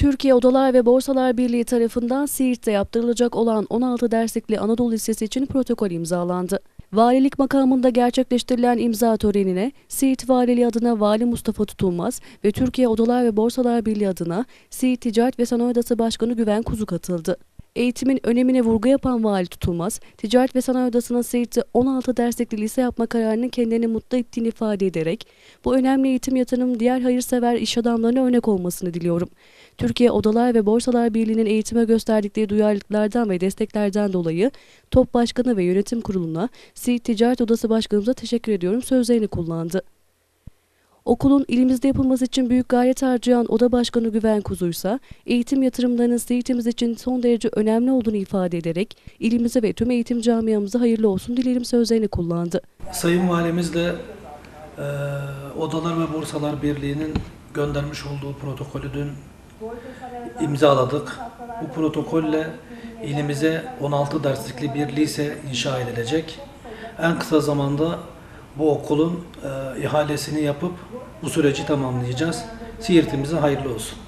Türkiye Odalar ve Borsalar Birliği tarafından Siirt'te yaptırılacak olan 16 derslikli Anadolu Lisesi için protokol imzalandı. Valilik makamında gerçekleştirilen imza törenine Siirt Valiliği adına Vali Mustafa Tutulmaz ve Türkiye Odalar ve Borsalar Birliği adına Siirt Ticaret ve Sanayi Odası Başkanı Güven Kuzu katıldı. Eğitimin önemine vurgu yapan Vali Tutulmaz, Ticaret ve Sanayi Odası'na Siirt'te 16 derslikli lise yapma kararının kendilerini mutlu ettiğini ifade ederek, bu önemli eğitim yatırım diğer hayırsever iş adamlarına örnek olmasını diliyorum. Türkiye Odalar ve Borsalar Birliği'nin eğitime gösterdikleri duyarlılıklardan ve desteklerden dolayı TOP Başkanı ve Yönetim Kurulu'na Siirt Ticaret Odası Başkanımıza teşekkür ediyorum sözlerini kullandı. Okulun ilimizde yapılması için büyük gayret harcayan Oda Başkanı Güven Kuzuysa, eğitim yatırımlarının Siirt'imiz için son derece önemli olduğunu ifade ederek, ilimize ve tüm eğitim camiamıza hayırlı olsun dilerim sözlerini kullandı. Sayın Valimiz de e, Odalar ve Borsalar Birliği'nin göndermiş olduğu protokolü dün imzaladık. Bu protokolle ilimize 16 derslikli bir lise inşa edilecek. En kısa zamanda bu okulun e, ihalesini yapıp bu süreci tamamlayacağız. Siirt'imize hayırlı olsun.